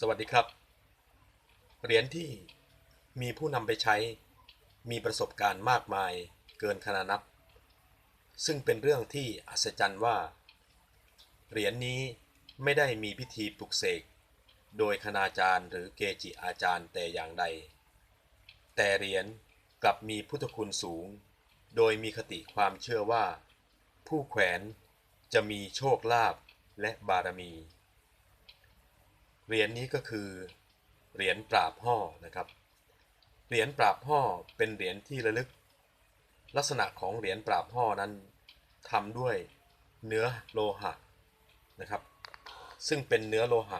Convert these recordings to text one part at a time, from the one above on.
สวัสดีครับ เหรียญที่มีผู้นำไปใช้มีประสบการณ์มากมายเกินขนานับ ซึ่งเป็นเรื่องที่อัศจรรย์ว่า เหรียญนี้ไม่ได้มีพิธีปลุกเสก โดยคณาจารย์หรือเกจิอาจารย์แต่อย่างใด แต่เหรียญกลับมีพุทธคุณสูง โดยมีคติความเชื่อว่า ผู้แขวนจะมีโชคลาภและบารมี เหรียญนี้ก็คือเหรียญปราบห่อนะครับ เหรียญปราบห่อเป็นเหรียญที่ระลึก ลักษณะของเหรียญปราบห่อนั้นทำด้วยเนื้อโลหะนะครับ ซึ่งเป็นเนื้อโลหะ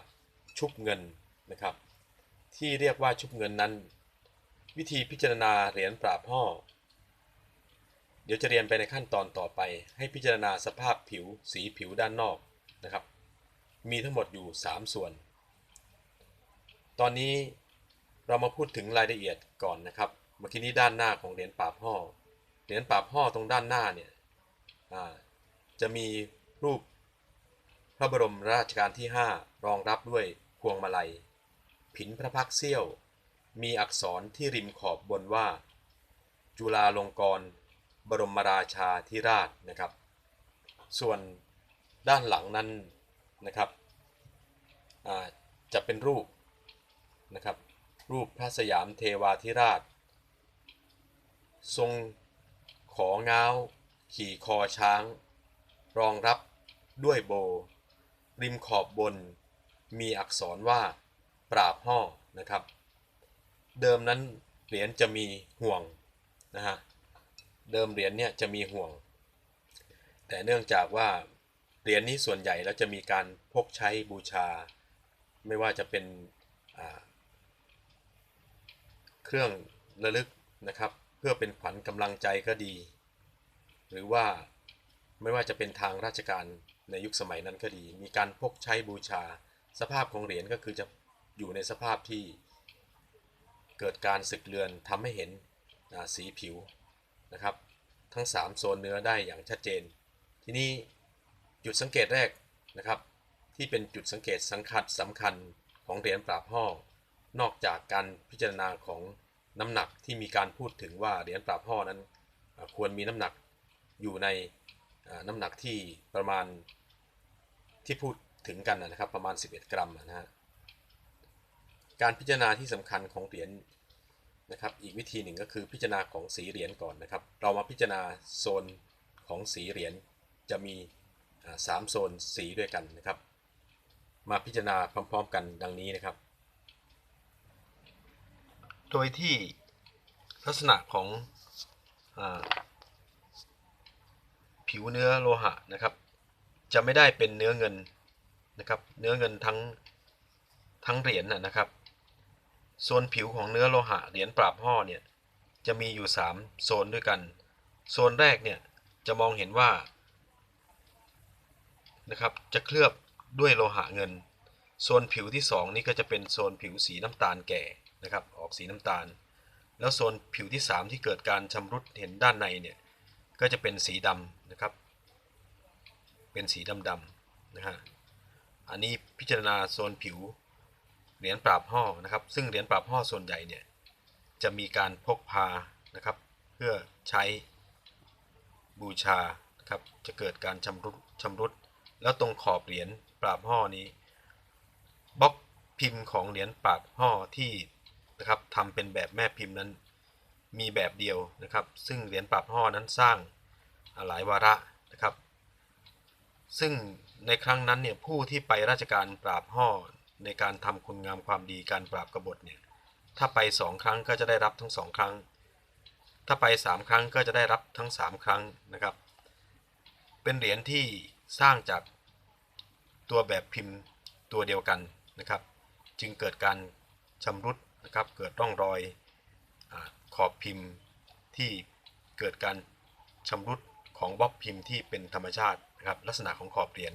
ชุบเงินนะครับ ที่เรียกว่าชุบเงินนั้น วิธีพิจารณาเหรียญปราบห่อเดี๋ยวจะเรียนไปในขั้นตอนต่อไป ให้พิจารณาสภาพผิวสีผิวด้านนอกนะครับ มีทั้งหมดอยู่ 3 ส่วน ตอนนี้เรามาพูดถึงรายละเอียดก่อนนะครับ เมื่อกี้นี้ด้านหน้าของเหรียญปราบห่อเหรียญปราบห่อตรงด้านหน้าเนี่ยจะมีรูปพระบรมราชการที่ 5 รองรับด้วยพวงมาลัย ผินพระพักเสี้ยว มีอักษรที่ริมขอบบนว่า จุฬาลงกรณบรมราชาธิราชนะครับ ส่วนด้านหลังนั้นนะครับจะเป็นรูป นะครับ รูปพระสยามเทวาธิราช ทรงของ้าว ขี่คอช้าง รองรับด้วยโบ ริมขอบบน มีอักษรว่า ปราบห่อนะครับ เดิมนั้นเหรียญจะมีห่วงนะฮะเดิมเหรียญเนี่ยจะมีห่วง แต่เนื่องจากว่าเหรียญนี้ส่วนใหญ่แล้วจะมีการพกใช้บูชา ไม่ว่าจะเป็นอ่า เครื่องระลึกนะครับ เพื่อเป็นขวัญกำลังใจก็ดี หรือว่าไม่ว่าจะเป็นทางราชการในยุคสมัยนั้นก็ดี มีการพกใช้บูชา สภาพของเหรียญก็คือจะอยู่ในสภาพที่เกิดการสึกเลือนทำให้เห็นสีผิวนะครับ ทั้ง 3 โซนเนื้อได้อย่างชัดเจน ทีนี้จุดสังเกตแรกนะครับ ที่เป็นจุดสังเกตสังคัญสำคัญของเหรียญปราบห่อ นอกจากการพิจารณาของน้ำหนักที่มีการพูดถึงว่าเหรียญปราบห่อนั้นควรมีน้ำหนักอยู่ในน้ำหนักที่ประมาณที่พูดถึงกันนะครับประมาณ 11 กรัมนะฮะการพิจารณาที่สำคัญของเหรียญนะครับ อีกวิธีหนึ่งก็คือพิจารณาของสีเหรียญก่อนนะครับ เรามาพิจารณาโซนของสีเหรียญจะมีสามโซนสีด้วยกันนะครับ มาพิจารณาพร้อม ๆ กันดังนี้นะครับ โดยที่ลักษณะของอผิวเนื้อโลหะนะครับ จะไม่ได้เป็นเนื้อเงินนะครับ เนื้อเงินทั้งทั้งเหรียญนะนะครับโซนผิวของเนื้อโลหะเหรียญปราบห่อเนี่ยจะมีอยู่ 3 โซนด้วยกัน โซนแรกเนี่ยจะมองเห็นว่านะครับจะเคลือบด้วยโลหะเงิน โซนผิวที่ 2 นี่ก็จะเป็นโซนผิวสีน้ำตาลแก่ นะครับออกสีน้ำตาล แล้วโซนผิวที่ 3 ที่เกิดการชำรุดเห็นด้านในเนี่ยก็จะเป็นสีดำนะครับ เป็นสีดำๆนะฮะอันนี้พิจารณาโซนผิวเหรียญปราบห่อนะครับ ซึ่งเหรียญปราบห่อส่วนใหญ่เนี่ยจะมีการพกพานะครับ เพื่อใช้บูชานะครับจะเกิดการชำรุดชำรุด แล้วตรงขอบเหรียญปราบห่อนี้บล็อกพิมพ์ของเหรียญปราบห่อที่ นะครับทำเป็นแบบแม่พิมพ์นั้นมีแบบเดียวนะครับ ซึ่งเหรียญปราบห่อนั้นสร้างหลายวาระนะครับ ซึ่งในครั้งนั้นเนี่ยผู้ที่ไปราชการปราบห่อในการทำคุณงามความดีการปราบกบฏเนี่ยถ้าไปสองครั้งก็จะได้รับทั้งสองครั้ง ถ้าไปสามครั้งก็จะได้รับทั้งสามครั้งนะครับ เป็นเหรียญที่สร้างจากตัวแบบพิมพ์ตัวเดียวกันนะครับ จึงเกิดการชำรุด นะครับเกิดร่องรอยอขอบพิมพ์ที่เกิดการชำรุดของบล็อกพิมพ์ที่เป็นธรรมชาตินะครับลักษณะของขอบเหรียญ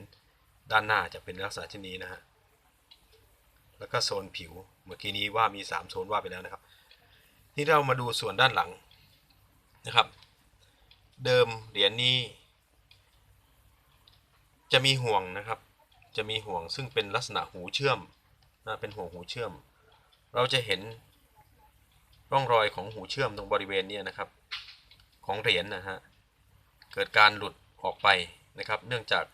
ด้านหน้าจะเป็นลักษณะเช่นนี้นะฮะแล้วก็โซนผิวเมื่อกี้นี้ว่ามี 3 โซนว่าไปแล้วนะครับที่เรามาดูส่วนด้านหลังนะครับ เดิมเหรียญนี้ จะมีห่วงนะครับ จะมีห่วงซึ่งเป็นลักษณะหูเชื่อมนะเป็นห่วงหูเชื่อม เราจะเห็นร่องรอยของหูเชื่อมตรงบริเวณนี้นะครับ ของเหรียญนะฮะเกิดการหลุดออกไปนะครับ เนื่องจาก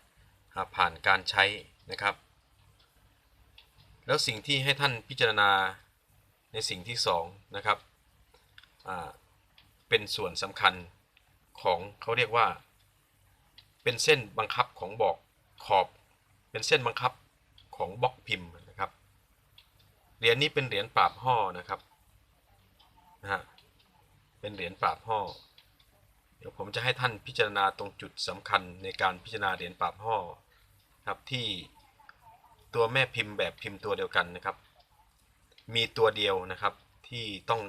าผ่านการใช้นะครับ แล้วสิ่งที่ให้ท่านพิจารณาในสิ่งที่สองนะครับเป็นส่วนสำคัญของเขาเรียกว่า เป็นเส้นบังคับของบอกขอบ เป็นเส้นบังคับของบล็อกพิมพ์ เหรียญนี้เป็นเหรียญปราบห่อนะครับนะฮะเป็นเหรียญปราบห่อเดี๋ยวผมจะให้ท่านพิจารณาตรงจุดสำคัญในการพิจารณาเหรียญปราบห่อครับที่ตัวแม่พิมพ์แบบพิมพ์ตัวเดียวกันนะครับ มีตัวเดียวนะครับที่ต้อง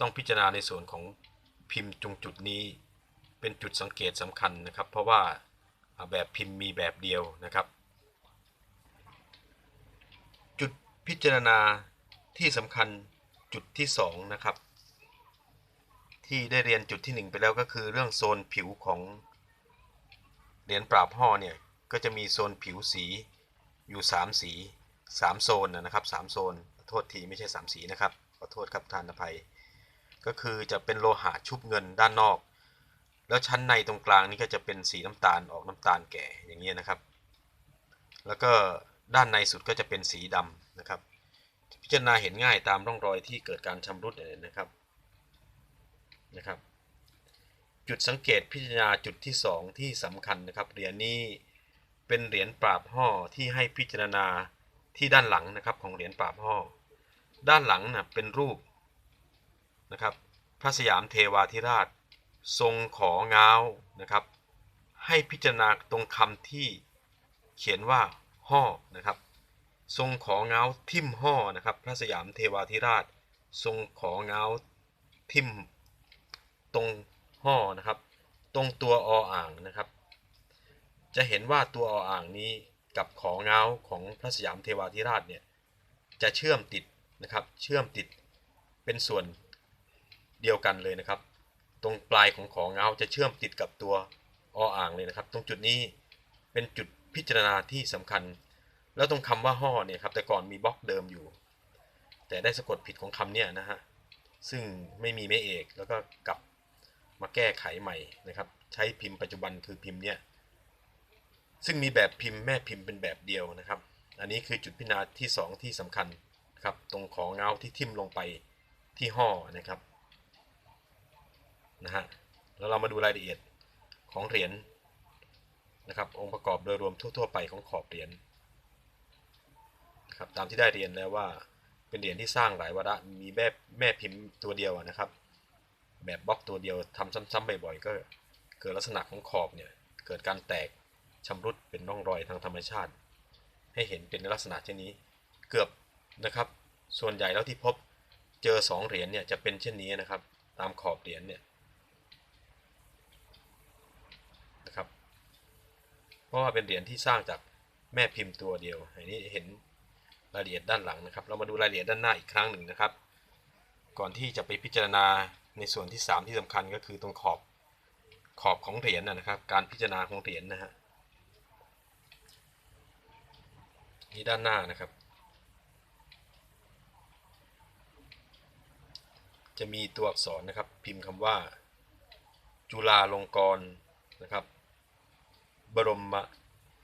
ต้องพิจารณาในส่วนของพิมพ์ตรงจุดนี้ เป็นจุดสังเกตสำคัญนะครับ เพราะว่าอ่าแบบพิมพ์มีแบบเดียวนะครับ จุด พิจารณาที่สำคัญจุดที่สองนะครับ ที่ได้เรียนจุดที่หนึ่งไปแล้วก็คือเรื่องโซนผิวของเหรียญปราบห่อเนี่ยก็จะมีโซนผิวสีอยู่ 3 สี 3 โซนนะครับ3โซนขอโทษทีไม่ใช่ 3 สีนะครับขอโทษครับทานอภัย ก็คือจะเป็นโลหะชุบเงินด้านนอก แล้วชั้นในตรงกลางนี่ก็จะเป็นสีน้ำตาลออกน้ำตาลแก่อย่างนี้ยนะครับ แล้วก็ด้านในสุดก็จะเป็นสีดำ นะครับ พิจารณาเห็นง่ายตามร่องรอยที่เกิดการชำรุดเนี่ยนะครับนะครับ จุดสังเกตพิจารณาจุดที่ 2 ที่สำคัญนะครับเหรียญนี้เป็นเหรียญปราบห่อที่ให้พิจารณาที่ด้านหลังนะครับของเหรียญปราบห่อด้านหลังนะเป็นรูปนะครับพระสยามเทวาธิราช ทรงของ้าวนะครับ ให้พิจารณาตรงคำที่เขียนว่าห่อนะครับ ทรงของ้าทิมห่อนะครับพระสยามเทวาธิราช ทรงของ้าทิมตรงห่อนะครับ ตรงตัวออ่างนะครับ จะเห็นว่าตัวออ่างนี้กับของเงาของพระสยามเทวาธิราชเนี่ยจะเชื่อมติดนะครับเชื่อมติดเป็นส่วนเดียวกันเลยนะครับ ตรงปลายของของเงาจะเชื่อมติดกับตัวออ่างเลยนะครับ ตรงจุดนี้เป็นจุดพิจารณาที่สำคัญ แล้วตรงคำว่าห่อเนี่ยครับแต่ก่อนมีบล็อกเดิมอยู่ แต่ได้สะกดผิดของคำเนี่ยนะฮะซึ่งไม่มีแม่เอกแล้วก็กลับมาแก้ไขใหม่นะครับ ใช้พิมพ์ปัจจุบันคือพิมพ์เนี่ยซึ่งมีแบบพิมพ์แม่พิมพ์เป็นแบบเดียวนะครับ อันนี้คือจุดพิจารณาที่ 2 ที่สำคัญครับตรงของเงาที่ทิ่มลงไปที่ห่อนะครับนะฮะแล้วเรามาดูรายละเอียดของเหรียญนะครับองค์ประกอบโดยรวมทั่วๆไปของขอบเหรียญ ครับตามที่ได้เรียนแล้วว่าเป็นเหรียญที่สร้างหลายวาระมีแม่แม่พิมพ์ตัวเดียวนะครับ แบบบล็อกตัวเดียวทำซ้ำๆบ่อยๆก็เกิดลักษณะของขอบเนี่ยเกิดการแตกชำรุดเป็นร่องรอยทางธรรมชาติ ให้เห็นเป็นลักษณะเช่นนี้เกือบนะครับ ส่วนใหญ่แล้วที่พบเจอ 2 เหรียญเนี่ยจะเป็นเช่นนี้นะครับ ตามขอบเหรียญเนี่ยนะครับ เพราะว่าเป็นเหรียญที่สร้างจากแม่พิมพ์ตัวเดียวอันนี้เห็น รายละเอียดด้านหลังนะครับ เรามาดูรายละเอียดด้านหน้าอีกครั้งหนึ่งนะครับ ก่อนที่จะไปพิจารณาในส่วนที่ 3 ที่สำคัญก็คือตรงขอบขอบของเหรียญนะนะครับ การพิจารณาของเหรียญนะฮะนี่ด้านหน้านะครับ จะมีตัวอักษรนะครับ พิมพ์คำว่า จุฬาลงกรณ์นะครับ บรม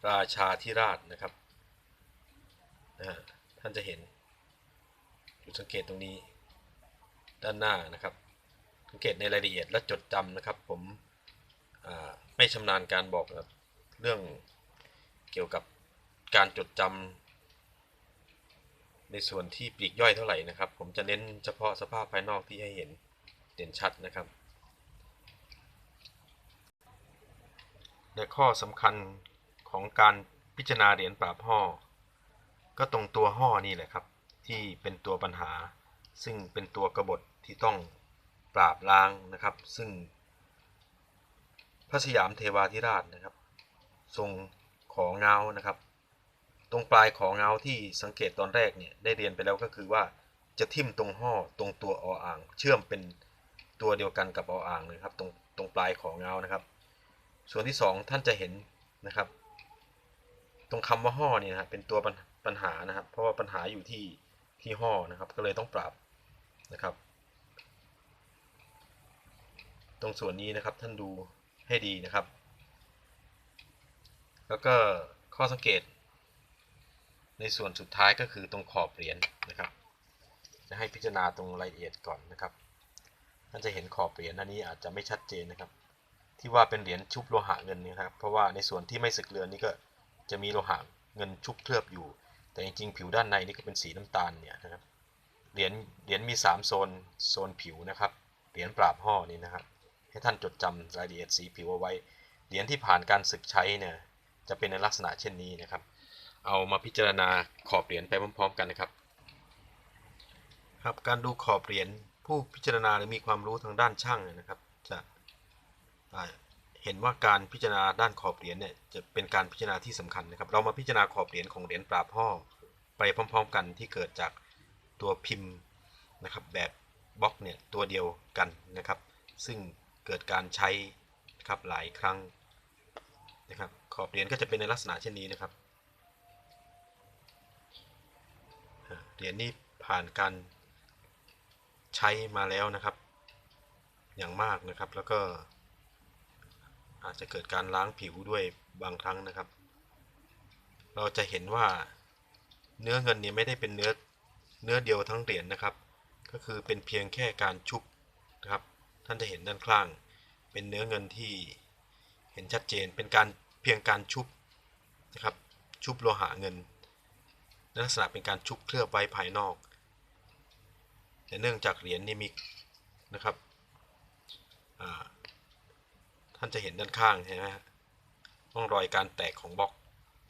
ราชาธิราชนะครับนะฮะ ท่านจะเห็นจุดสังเกตตรงนี้ด้านหน้านะครับ สังเกตในรายละเอียดและจดจำนะครับ ผมไม่ชำนาญการบอกเรื่องเกี่ยวกับการจดจำในส่วนที่ปลีกย่อยเท่าไหร่นะครับ ผมจะเน้นเฉพาะสภาพภายนอกที่ให้เห็นเด่นชัดนะครับและข้อสำคัญของการพิจารณาเหรียญปราบห่อ ก็ตรงตัวห่อนี่แหละครับ ที่เป็นตัวปัญหา ซึ่งเป็นตัวกบฏที่ต้องปราบล้างนะครับ ซึ่ง พระสยามเทวาธิราชนะครับ ทรงของเงานะครับ ตรงปลายของเงาที่สังเกตตอนแรกเนี่ยได้เรียนไปแล้วก็คือว่าจะทิ่มตรงห่อตรงตัวออ่าง เชื่อมเป็นตัวเดียวกันกับออ่างเลยครับตรงตรงปลายของเงานะครับ ส่วนที่ 2 ท่านจะเห็นนะครับ ตรงคำว่าห่อเนี่ยนะเป็นตัวปัญหา ปัญหานะครับ เพราะว่าปัญหาอยู่ที่ที่ห่อนะครับ ก็เลยต้องปรับนะครับ ตรงส่วนนี้นะครับท่านดูให้ดีนะครับ แล้วก็ข้อสังเกต ในส่วนสุดท้ายก็คือตรงขอบเหรียญนะครับ จะให้พิจารณาตรงรายละเอียดก่อนนะครับท่านจะเห็นขอบเหรียญอันนี้อาจจะไม่ชัดเจนนะครับ ที่ว่าเป็นเหรียญชุบโลหะเงินนะครับ เพราะว่าในส่วนที่ไม่สึกเรือนนี่ก็จะมีโลหะเงินชุบเคลือบอยู่ แต่จริงๆ ผิวด้านในนี่ก็เป็นสีน้ำตาลเนี่ยนะครับ เหรียญเหรียญมี 3 โซน โซนผิวนะครับ เหรียญปราบห่อนี่นะครับ ให้ท่านจดจำรายละเอียดสีผิวเอาไว้ เหรียญที่ผ่านการสึกใช้เนี่ย จะเป็นในลักษณะเช่นนี้นะครับ เอามาพิจารณาขอบเหรียญไปพร้อมๆ กันนะครับ ครับ การดูขอบเหรียญผู้พิจารณาหรือมีความรู้ทางด้านช่างนะครับ จะอ่า เห็นว่าการพิจารณาด้านขอบเหรียญเนี่ยจะเป็นการพิจารณาที่สำคัญนะครับ เรามาพิจารณาขอบเหรียญของเหรียญปราบห่อไปพร้อม ๆ กันที่เกิดจากตัวพิมพ์นะครับแบบบล็อกเนี่ยตัวเดียวกันนะครับ ซึ่งเกิดการใช้นะครับหลายครั้งนะครับขอบเหรียญก็จะเป็นในลักษณะเช่นนี้นะครับเหรียญนี้ผ่านการใช้มาแล้วนะครับ อย่างมากนะครับแล้วก็ อาจจะเกิดการล้างผิวด้วยบางครั้งนะครับ เราจะเห็นว่าเนื้อเงินนี่ไม่ได้เป็นเนื้อเนื้อเดียวทั้งเหรียญนะครับ ก็คือเป็นเพียงแค่การชุบนะครับ ท่านจะเห็นด้านข้าง เป็นเนื้อเงินที่เห็นชัดเจนเป็นการเพียงการชุบนะครับ ชุบโลหะเงินลักษณะเป็นการชุบเคลือบไว้ภายนอก แต่เนื่องจากเหรียญนี่มีนะครับอ่า ท่านจะเห็นด้านข้างเห็นไหมฮะร่องรอยการแตกของบล็อก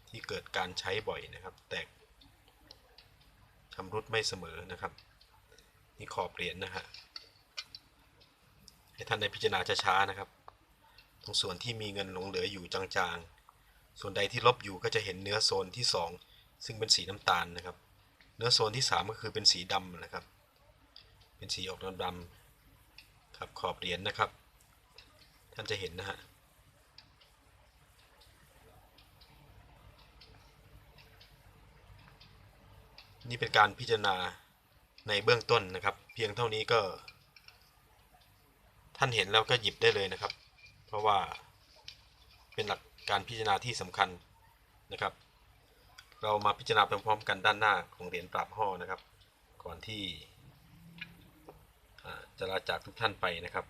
ที่เกิดการใช้บ่อยนะครับ แตกชำรุดไม่เสมอนะครับนี่ขอบเหรียญนะฮะให้ท่านได้พิจารณาช้าๆนะครับ ตรงส่วนที่มีเงินหลงเหลืออยู่จางๆ ส่วนใดที่ลบอยู่ก็จะเห็นเนื้อโซนที่ 2 ซึ่งเป็นสีน้ำตาลนะครับ เนื้อโซนที่ 3 ก็คือเป็นสีดำนะครับ เป็นสีออกดำๆครับขอบเหรียญนะครับ ท่านจะเห็นนะฮะนี่เป็นการพิจารณาในเบื้องต้นนะครับ เพียงเท่านี้ก็ ท่านเห็นแล้วก็หยิบได้เลยนะครับ เพราะว่าเป็นหลักการพิจารณาที่สำคัญนะครับ เรามาพิจารณาพร้อมๆกันด้านหน้าของเหรียญปราบห่อนะครับ ก่อนที่จะลาจากทุกท่านไปนะครับ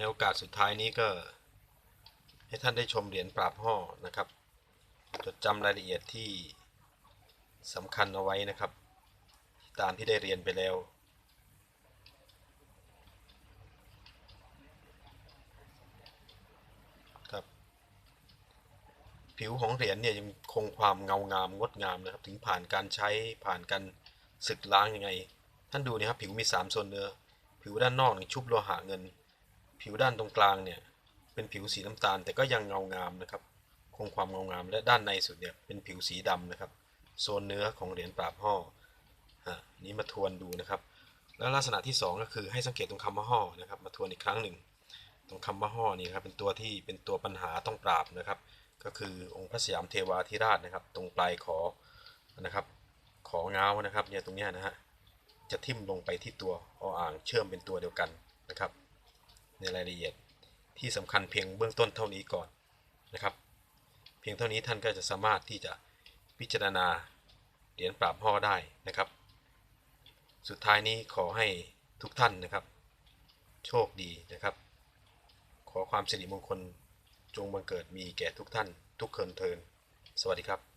ในโอกาสสุดท้ายนี้ก็ ให้ท่านได้ชมเหรียญปราบห่อนะครับ จดจำรายละเอียดที่สำคัญเอาไว้นะครับ ตามที่ได้เรียนไปแล้ว ครับ ผิวของเหรียญเนี่ยยังคงความเงางามงดงามนะครับ ถึงผ่านการใช้ผ่านการสึกล้างยังไง ท่านดูนะครับผิวมี3โซนเนื้อผิวด้านนอกเนี่ยชุบโลหะเงิน ผิวด้านตรงกลางเนี่ยเป็นผิวสีน้ำตาล แต่ก็ยังเงางามนะครับ คงความเงางามและด้านในสุดเนี่ยเป็นผิวสีดำนะครับ โซนเนื้อของเหรียญปราบห่ออะนี้มาทวนดูนะครับ แล้วลักษณะที่ 2 ก็คือให้สังเกตตรงคำว่าห่อนะครับมาทวนอีกครั้งหนึ่ง ตรงคำว่าห่อนี่ครับเป็นตัวที่เป็นตัวปัญหาต้องปราบนะครับ ก็คือองค์พระสยามเทวาธิราชนะครับ ตรงปลายขอนะครับ ของาวนะครับเนี่ยตรงเนี้ยนะฮะจะทิ่มลงไปที่ตัวออ่างเชื่อมเป็นตัวเดียวกันนะครับ ในรายละเอียดที่สำคัญเพียงเบื้องต้นเท่านี้ก่อนนะครับ เพียงเท่านี้ท่านก็จะสามารถที่จะพิจารณาเหรียญปราบห่อได้นะครับ สุดท้ายนี้ขอให้ทุกท่านนะครับ โชคดีนะครับ ขอความสิริมงคลจงบังเกิดมีแก่ทุกท่าน ทุกคนเทิน สวัสดีครับ